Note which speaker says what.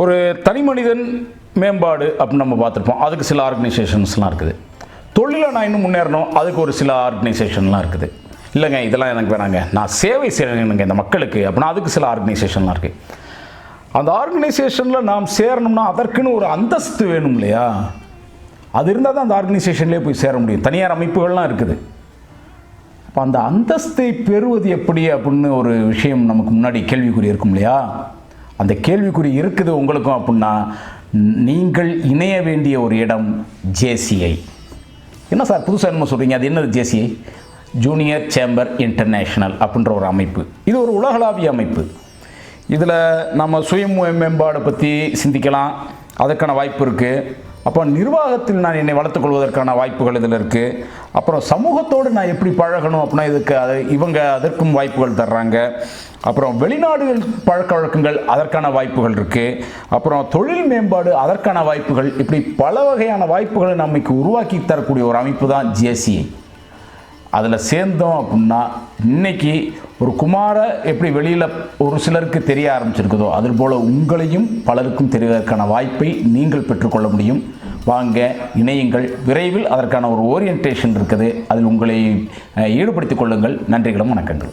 Speaker 1: ஒரு தனி மனிதன் மேம்பாடு அப்படின்னு நம்ம பார்த்துருப்போம். அதுக்கு சில ஆர்கனைசேஷன்ஸ்லாம் இருக்குது. தொழிலை நான் இன்னும் முன்னேறணும். அதுக்கு ஒரு சில ஆர்கனைசேஷன்லாம் இருக்குது. இல்லைங்க இதெல்லாம் எனக்கு வேணாங்க. நான் சேவை செய்யணுங்க இந்த மக்களுக்கு அப்படின்னா அதுக்கு சில ஆர்கனைசேஷன்லாம் இருக்குது அந்த ஆர்கனைசேஷனில் நாம் சேரணும்னா அதற்குன்னு ஒரு அந்தஸ்து வேணும் இல்லையா? அது இருந்தால் தான் அந்த ஆர்கனைசேஷன்லேயே போய் சேர முடியும். தனியார் அமைப்புகள்லாம் இருக்குது. அப்போ அந்த அந்தஸ்தை பெறுவது எப்படி அப்படின்னு ஒரு விஷயம் நமக்கு முன்னாடி கேள்விக்குறி இருக்கும் இல்லையா? அந்த கேள்விக்குறி இருக்குது உங்களுக்கும் அப்படின்னா நீங்கள் இணைய வேண்டிய ஒரு இடம் ஜேசிஐ என்ன சார் புதுசாக என்ன சொல்கிறீங்க அது என்னது ஜேசிஐ ஜூனியர் சேம்பர் இன்டர்நேஷ்னல் அப்படின்ற ஒரு அமைப்பு. இது ஒரு உலகளாவிய அமைப்பு. இதில் நம்ம சுய மேம்பாடை பற்றி சிந்திக்கலாம். அதற்கான வாய்ப்பு இருக்குது அப்போ நிர்வாகத்தில் நான் என்னை வளர்த்துக்கொள்வதற்கான வாய்ப்புகள் இதில் இருக்குது அப்புறம் சமூகத்தோடு நான் எப்படி பழகணும் அப்படின்னா இதுக்கு அது இவங்க அதற்கும் வாய்ப்புகள் தர்றாங்க. அப்புறம் வெளிநாடுகள் பழக்க வழக்கங்கள் அதற்கான வாய்ப்புகள் இருக்குது அப்புறம் தொழில் மேம்பாடு அதற்கான வாய்ப்புகள். இப்படி பல வகையான வாய்ப்புகளை நமக்கு உருவாக்கி தரக்கூடிய ஒரு அமைப்பு தான் ஜேசிஐ அதில் சேர்ந்தோம் அப்படின்னா இன்னைக்கு ஒரு குமார எப்படி வெளியில் ஒரு சிலருக்கு தெரிய ஆரம்பிச்சிருக்குதோ அது போல் உங்களையும் பலருக்கும் தெரிவதற்கான வாய்ப்பை நீங்கள் பெற்றுக்கொள்ள முடியும். வாங்க இணையுங்கள். விரைவில் அதற்கான ஒரு ஓரியன்டேஷன் இருக்குது. அதில் உங்களை ஈடுபடுத்திக் கொள்ளுங்கள். நன்றிகளும் வணக்கங்கள்